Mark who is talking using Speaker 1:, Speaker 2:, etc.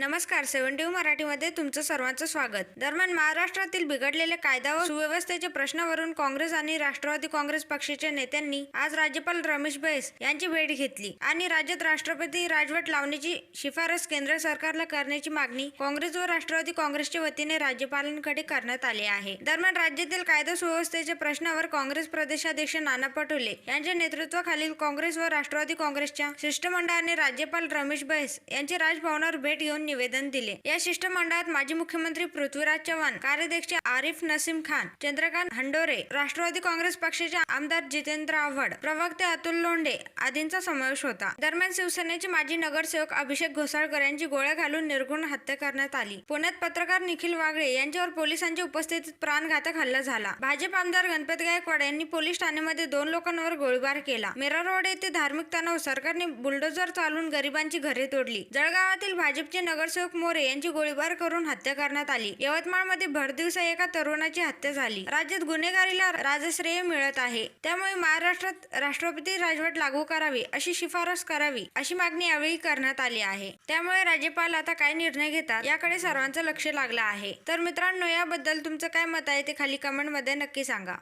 Speaker 1: नमस्कार सेव्हन्टी मराठीमध्ये तुमचं सर्वांचं स्वागत. दरम्यान महाराष्ट्रातील बिघडलेल्या कायदा व सुव्यवस्थेच्या प्रश्नावरून काँग्रेस आणि राष्ट्रवादी काँग्रेस पक्षाच्या नेत्यांनी आज राज्यपाल रमेश बैस यांची भेट घेतली आणि राज्यात राष्ट्रपती राजवट लावण्याची शिफारस केंद्र सरकारला करण्याची मागणी काँग्रेस व राष्ट्रवादी काँग्रेसच्या वतीने राज्यपालांकडे करण्यात आली आहे. दरम्यान राज्यातील कायदा सुव्यवस्थेच्या प्रश्नावर काँग्रेस प्रदेशाध्यक्ष नाना पटोले यांच्या नेतृत्वाखालील काँग्रेस व राष्ट्रवादी काँग्रेसच्या शिष्टमंडळाने राज्यपाल रमेश बैस यांची राजभवनावर भेट घेऊन निवेदन दिले. या शिष्टमंडळात माजी मुख्यमंत्री पृथ्वीराज चव्हाण कार्याध्यक्ष आरिफ नसीम खान चंद्रकांत हंडोरे राष्ट्रवादी काँग्रेस पक्षाचे आमदार जितेंद्र आव्हाड प्रवक्ते अतुल लोंढे आदींचा समावेश होता. दरम्यान शिवसेनेचे माजी नगरसेवक अभिषेक घोसाळकर यांची गोळ्या घालून निर्गुण हत्या करण्यात आली. पुण्यात पत्रकार निखिल वागळे यांच्यावर पोलिसांच्या उपस्थितीत प्राणघातक हल्ला झाला. भाजप आमदार गणपत गायकवाड यांनी पोलीस ठाण्यामध्ये दोन लोकांवर गोळीबार केला. मेरा रोड येथे धार्मिक तणाव सरकारने बुलडोजर चालून गरिबांची घरे तोडली. जळगावातील भाजपचे नगर नगरसेवक मोरे यांची गोळीबार करून हत्या करण्यात आली. यवतमाळमध्ये भरदिवसा एका तरुणाची हत्या झाली. राज्यात गुन्हेगारीला राजश्रेय मिळत आहे. त्यामुळे महाराष्ट्रात राष्ट्रपती राजवट लागू करावी अशी शिफारस करावी अशी मागणी यावेळी करण्यात आली आहे. त्यामुळे राज्यपाल आता काय निर्णय घेतात याकडे सर्वांचं लक्ष लागलं आहे. तर मित्रांनो याबद्दल तुमचं काय मत आहे ते खाली कमेंटमध्ये नक्की सांगा.